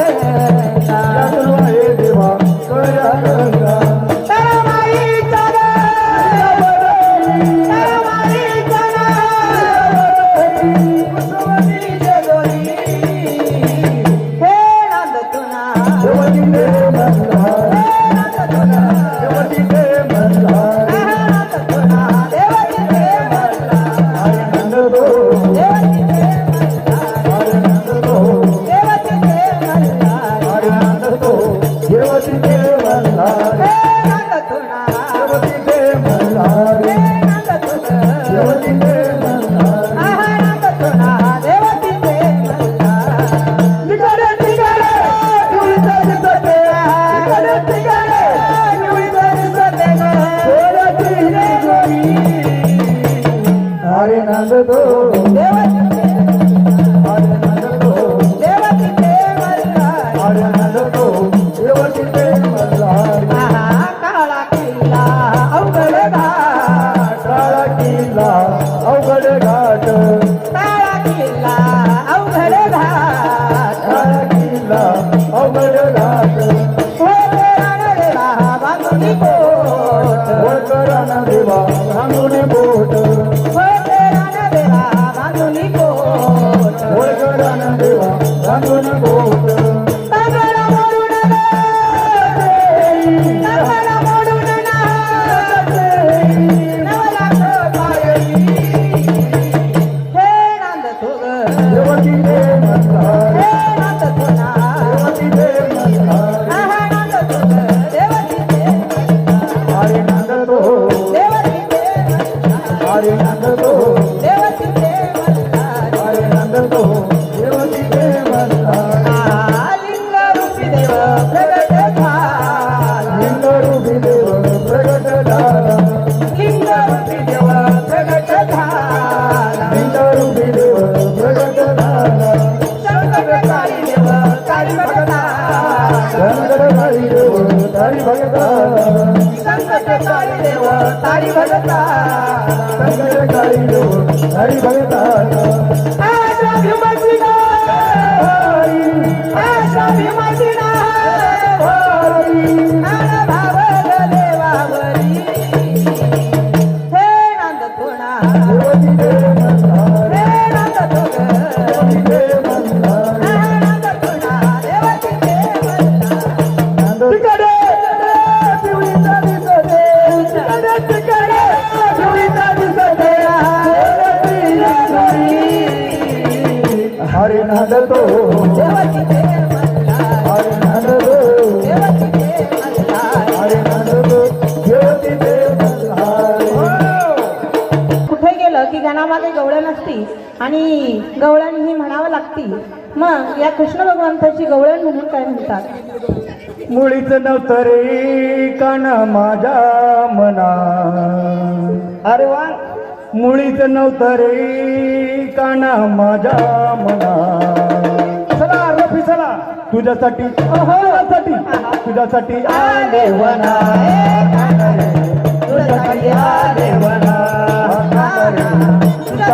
है हरी भगता आशा आणि गवळण ही म्हणावं लागती. मग या कृष्ण भगवंताची गवळण म्हणून काय म्हणतात? मुळीच नव्हतं रे कण माझ्या मना अरे वा. मुळीच नव्हतं रे कण माझ्या मना चला रफी चला. तुझ्यासाठी तुझ्यासाठी तुझ्यासाठी आले वना तुझ्यासाठी आले वना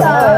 Santa.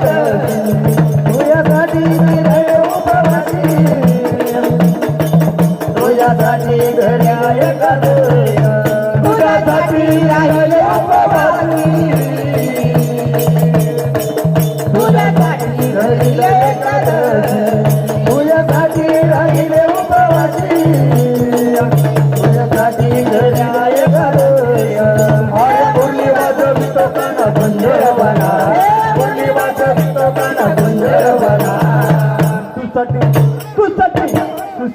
Yeah.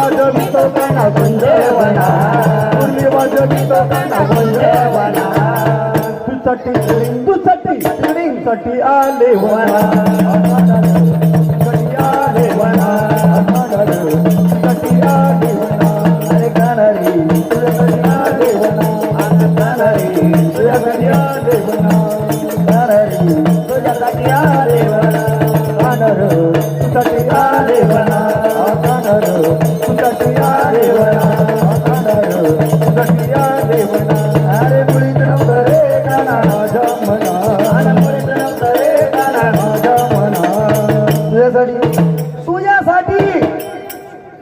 वाजवी तो काना बंदवना कुणी वाजवी तो काना बंदवना तुझसाठी तुझसाठी साठी आले वना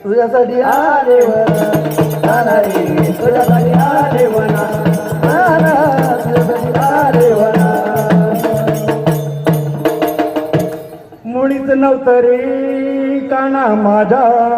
तुझ्यासाठी आले वनारी तुझ्यासाठी आले वना तुझ्यासाठी आले वना मुळीच नव्हतं रे काना माझा.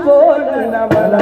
बोल न मला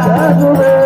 Tá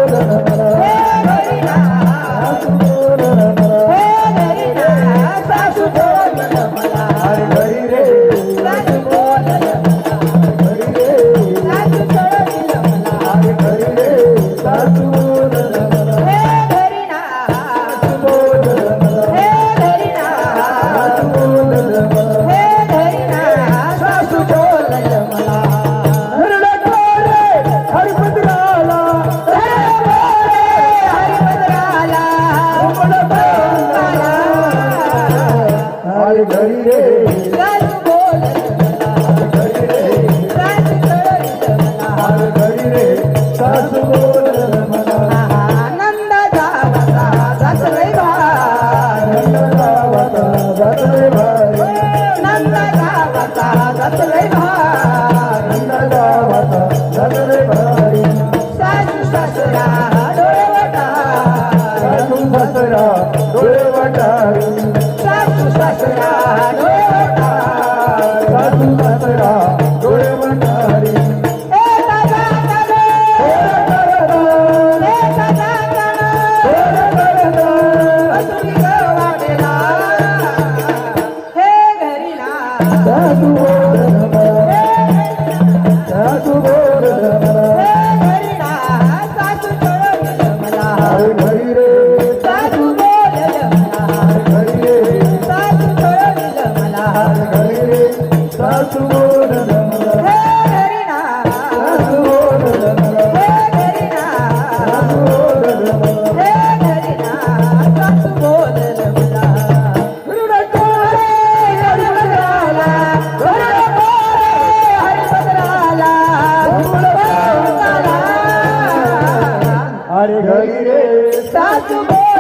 घरी रे सासू हो।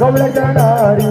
गवळ करणारी